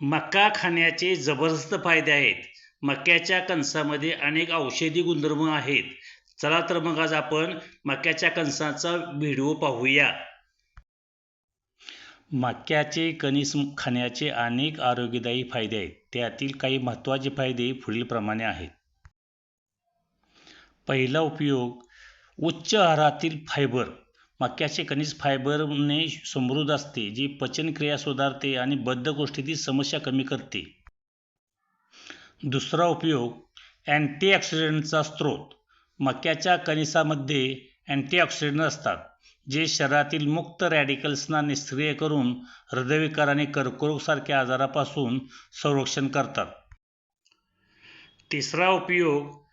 मका खाण्याचे जबरदस्त फायदे आहेत. मक्याच्या कणसामध्ये अनेक औषधी गुणधर्म आहेत. चला तर मग आज आपण मक्याच्या कणसाचा व्हिडिओ पाहूया. मक्याचे कणीस खाण्याचे अनेक आरोग्यदायी फायदे आहेत. त्यातील काही महत्त्वाचे फायदे पुढीलप्रमाणे आहेत. पहिला उपयोग उच्च आहारातील फायबर मक्याचे खनिज फायबरने समृद्ध असते जी पचनक्रिया सुधारते आणि बद्धकोष्ठीतील समस्या कमी करते. दुसरा उपयोग अँटीऑक्सिडंटचा स्रोत. मक्याच्या कणिसामध्ये अँटीऑक्सिडंट असतात जे शरीरातील मुक्त रॅडिकल्सना निष्क्रिय करून हृदयविकार आणि कर्करोगसारख्या आजारापासून संरक्षण करतात. तिसरा उपयोग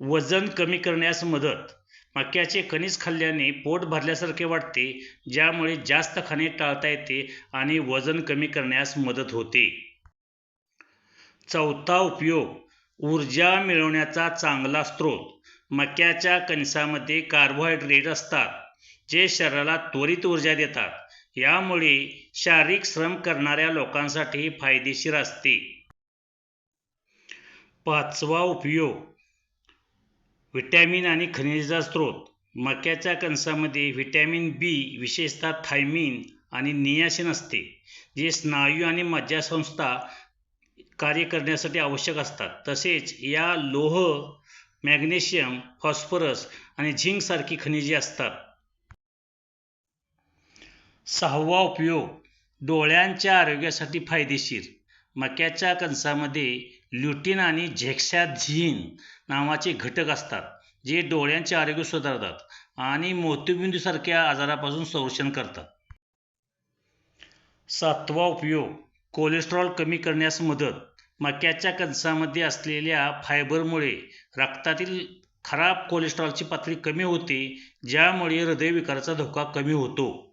वजन कमी करण्यास मदत. मक्याचे खनिज खाल्ल्याने पोट भरल्यासारखे वाटते ज्यामुळे जास्त खाणे टाळता येते आणि वजन कमी करण्यास मदत होते. चौथा उपयोग ऊर्जा मिळवण्याचा चांगला स्रोत. मक्याच्या कणसामध्ये कार्बोहायड्रेट असतात जे शरीराला त्वरित ऊर्जा देतात. यामुळे शारीरिक श्रम करणाऱ्या लोकांसाठी फायदेशीर असते. पाचवा उपयोग व्हिटॅमिन आणि खनिजाचा स्रोत. मक्याच्या कणसामध्ये व्हिटॅमिन बी विशेषतः थायमिन आणि नियासिन असते जे स्नायू आणि मज्जासंस्था कार्य करण्यासाठी आवश्यक असतात. तसेच या लोह मॅग्नेशियम फॉस्फरस आणि झिंकसारखी खनिजे असतात. सहावा उपयोग डोळ्यांच्या आरोग्यासाठी फायदेशीर. मक्याच्या कणसामध्ये ल्युटिन आणि झेक्सॅझिन नावाचे घटक असतात जे डोळ्यांचे आरोग्य सुधारतात आणि मोतीबिंदूसारख्या आजारापासून संरक्षण करतात. सातवा उपयोग कोलेस्ट्रॉल कमी करण्यास मदत. मक्याच्या कणसामध्ये असलेल्या फायबरमुळे रक्तातील खराब कोलेस्ट्रॉलची पातळी कमी होते ज्यामुळे हृदयविकाराचा धोका कमी होतो.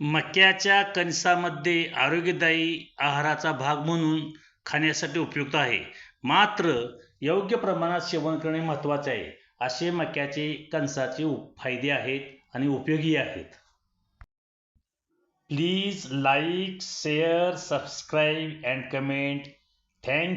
मक्याच्या कणसामध्ये आरोग्यदायी आहाराचा भाग म्हणून खाण्यासाठी उपयुक्त आहे. मात्र योग्य प्रमाणात सेवन करणे महत्त्वाचे आहे. असे मक्याचे कणसाचे फायदे आहेत आणि उपयोगी आहेत. Please like share subscribe and comment. Thank